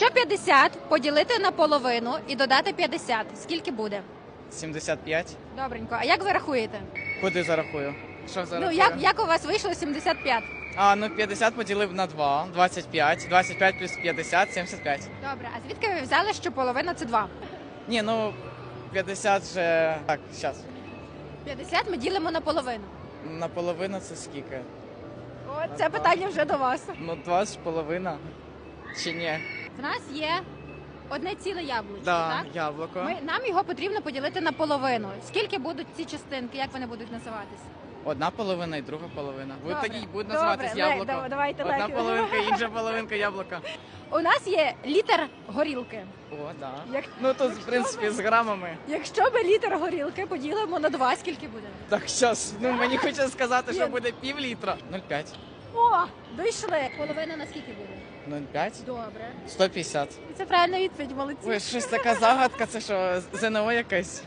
Якщо 50 поділити на половину і додати 50, скільки буде? 75. Добренько. А як ви рахуєте? Куди зарахую? Що Ну як, як у вас вийшло 75? А, ну 50 поділив на 2, 25. 25 плюс 50, 75. Добре, а звідки ви взяли, що половина це 2? Ні, ну 50 же... Так, зараз. 50 ми ділимо на половину. Наполовину це скільки? О, це питання вже до вас. Ну 20 половина. Чи ні? В нас є одне ціле яблучко, Да, так? яблуко. Ми, нам його потрібно поділити на половину. Скільки будуть ці частинки, як вони будуть називатися? Одна половина і друга половина. Ви Добре. тоді будуть Добре, називатись Ле- яблуко. да- давайте Одна легко. половинка, інша половинка яблука. У нас є літр горілки. О, да. Як, Ну тут, в принципі, з грамами. якщо ми літр горілки поділимо на 2, скільки буде? Так, щас, ну мені хочеться сказати, що Ні. буде пів літра. 0,5. О, дійшли. Половина на скільки буде? 0,5? Добре. 150. Це правильна відповідь, молодці. Ой, щось така загадка, це що, ЗНО якесь?